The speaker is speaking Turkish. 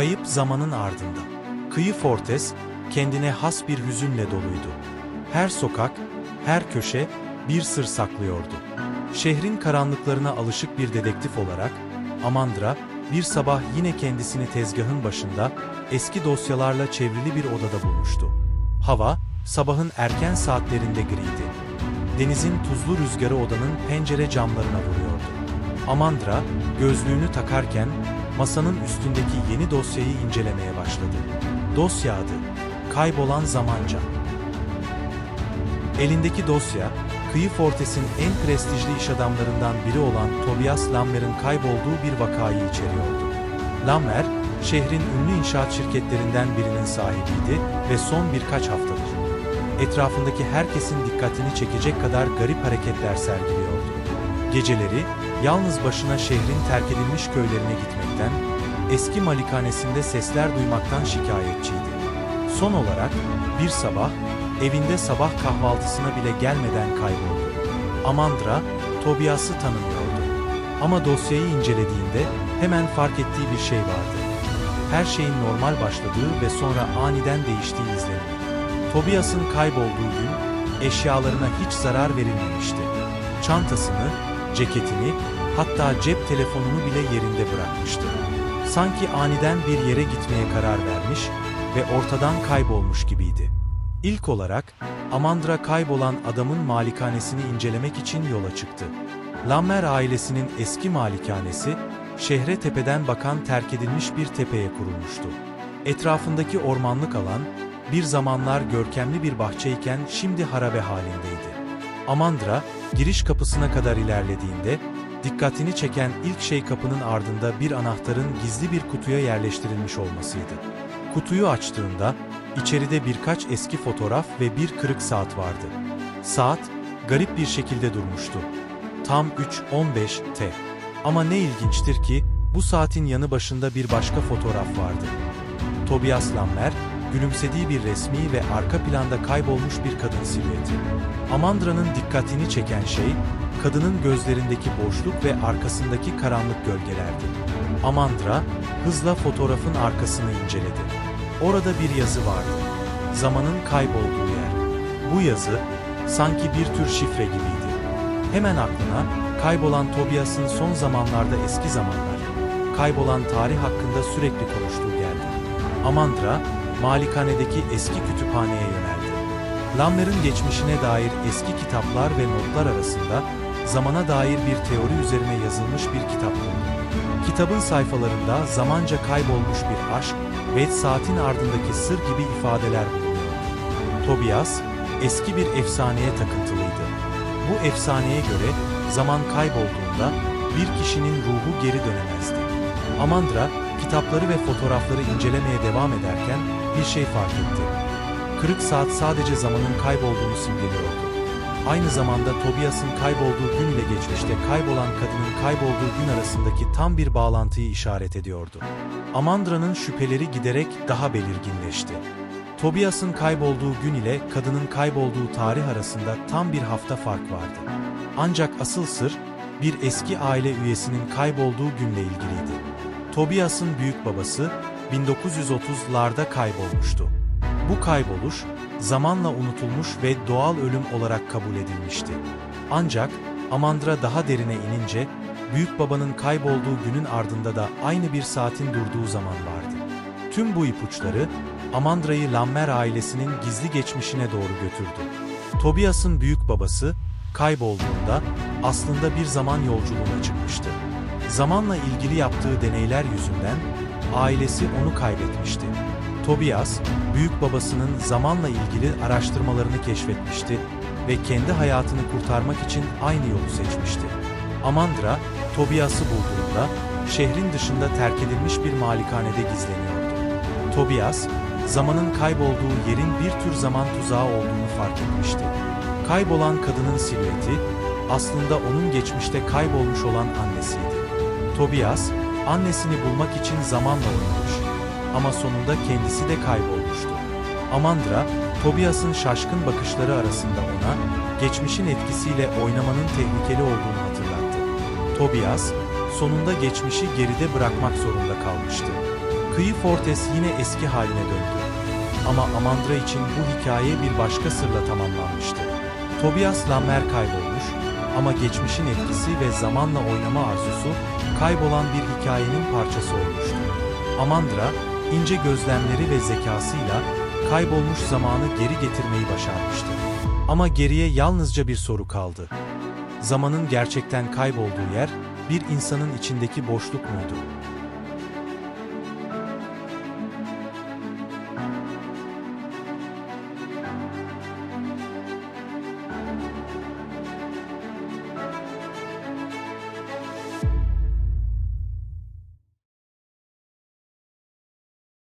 Kayıp zamanın ardında. Kıyı Fortes, kendine has bir hüzünle doluydu. Her sokak, her köşe bir sır saklıyordu. Şehrin karanlıklarına alışık bir dedektif olarak, Amandra, bir sabah yine kendisini tezgahın başında, eski dosyalarla çevrili bir odada bulmuştu. Hava, sabahın erken saatlerinde griydi. Denizin tuzlu rüzgarı odanın pencere camlarına vuruyordu. Amandra, gözlüğünü takarken, masanın üstündeki yeni dosyayı incelemeye başladı. Dosya adı, Kaybolan Zamanca. Elindeki dosya, Kıyı Fortes'in en prestijli iş adamlarından biri olan Tobias Lammer'ın kaybolduğu bir vakayı içeriyordu. Lammer, şehrin ünlü inşaat şirketlerinden birinin sahibiydi ve son birkaç haftadır etrafındaki herkesin dikkatini çekecek kadar garip hareketler sergiliyordu. Geceleri yalnız başına şehrin terk edilmiş köylerine gitmekten, eski malikanesinde sesler duymaktan şikayetçiydi. Son olarak bir sabah evinde sabah kahvaltısına bile gelmeden kayboldu. Amandra, Tobias'ı tanımıyordu. Ama dosyayı incelediğinde hemen fark ettiği bir şey vardı. Her şeyin normal başladığı ve sonra aniden değiştiği izlenimdi. Tobias'ın kaybolduğu gün eşyalarına hiç zarar verilmemişti. Çantasını, ceketini, hatta cep telefonunu bile yerinde bırakmıştı. Sanki aniden bir yere gitmeye karar vermiş ve ortadan kaybolmuş gibiydi. İlk olarak Amandra kaybolan adamın malikanesini incelemek için yola çıktı. Lammer ailesinin eski malikanesi, şehre tepeden bakan terk edilmiş bir tepeye kurulmuştu. Etrafındaki ormanlık alan, bir zamanlar görkemli bir bahçeyken şimdi harabe halindeydi. Amandra, giriş kapısına kadar ilerlediğinde, dikkatini çeken ilk şey kapının ardında bir anahtarın gizli bir kutuya yerleştirilmiş olmasıydı. Kutuyu açtığında, içeride birkaç eski fotoğraf ve bir kırık saat vardı. Saat, garip bir şekilde durmuştu. Tam 3.15 T. Ama ne ilginçtir ki, bu saatin yanı başında bir başka fotoğraf vardı. Tobias Lammer, gülümsediği bir resmi ve arka planda kaybolmuş bir kadın silüeti. Amandra'nın dikkatini çeken şey, kadının gözlerindeki boşluk ve arkasındaki karanlık gölgelerdi. Amandra, hızla fotoğrafın arkasını inceledi. Orada bir yazı vardı. Zamanın kaybolduğu yer. Bu yazı, sanki bir tür şifre gibiydi. Hemen aklına, kaybolan Tobias'ın son zamanlarda eski zamanlar, kaybolan tarih hakkında sürekli konuştuğu geldi. Amandra, malikanedeki eski kütüphaneye yöneldi. Lammer'ın geçmişine dair eski kitaplar ve notlar arasında zamana dair bir teori üzerine yazılmış bir kitap buldu. Kitabın sayfalarında zamanca kaybolmuş bir aşk ve saatin ardındaki sır gibi ifadeler bulunuyor. Tobias, eski bir efsaneye takıntılıydı. Bu efsaneye göre zaman kaybolduğunda bir kişinin ruhu geri dönemezdi. Amandra, kitapları ve fotoğrafları incelemeye devam ederken bir şey fark etti. Kırık saat sadece zamanın kaybolduğunu simgeliyordu. Aynı zamanda Tobias'ın kaybolduğu gün ile geçmişte kaybolan kadının kaybolduğu gün arasındaki tam bir bağlantıyı işaret ediyordu. Amandra'nın şüpheleri giderek daha belirginleşti. Tobias'ın kaybolduğu gün ile kadının kaybolduğu tarih arasında tam bir hafta fark vardı. Ancak asıl sır, bir eski aile üyesinin kaybolduğu günle ilgiliydi. Tobias'ın büyük babası 1930'larda kaybolmuştu. Bu kayboluş zamanla unutulmuş ve doğal ölüm olarak kabul edilmişti. Ancak Amandra daha derine inince büyük babanın kaybolduğu günün ardında da aynı bir saatin durduğu zaman vardı. Tüm bu ipuçları Amandra'yı Lammer ailesinin gizli geçmişine doğru götürdü. Tobias'ın büyük babası kaybolduğunda aslında bir zaman yolculuğuna çıkmıştı. Zamanla ilgili yaptığı deneyler yüzünden ailesi onu kaybetmişti. Tobias, büyük babasının zamanla ilgili araştırmalarını keşfetmişti ve kendi hayatını kurtarmak için aynı yolu seçmişti. Amandra, Tobias'ı bulduğunda şehrin dışında terk edilmiş bir malikanede gizleniyordu. Tobias, zamanın kaybolduğu yerin bir tür zaman tuzağı olduğunu fark etmişti. Kaybolan kadının silüeti aslında onun geçmişte kaybolmuş olan annesiydi. Tobias, annesini bulmak için zamanla oynamış ama sonunda kendisi de kaybolmuştu. Amandra, Tobias'ın şaşkın bakışları arasında ona, geçmişin etkisiyle oynamanın tehlikeli olduğunu hatırlattı. Tobias, sonunda geçmişi geride bırakmak zorunda kalmıştı. Kıyı Fortes yine eski haline döndü. Ama Amandra için bu hikaye bir başka sırla tamamlanmıştı. Tobias Lammer kaybolmuş ama geçmişin etkisi ve zamanla oynama arzusu kaybolan bir hikayenin parçası olmuştu. Amandra, ince gözlemleri ve zekasıyla kaybolmuş zamanı geri getirmeyi başarmıştı. Ama geriye yalnızca bir soru kaldı. Zamanın gerçekten kaybolduğu yer bir insanın içindeki boşluk muydu?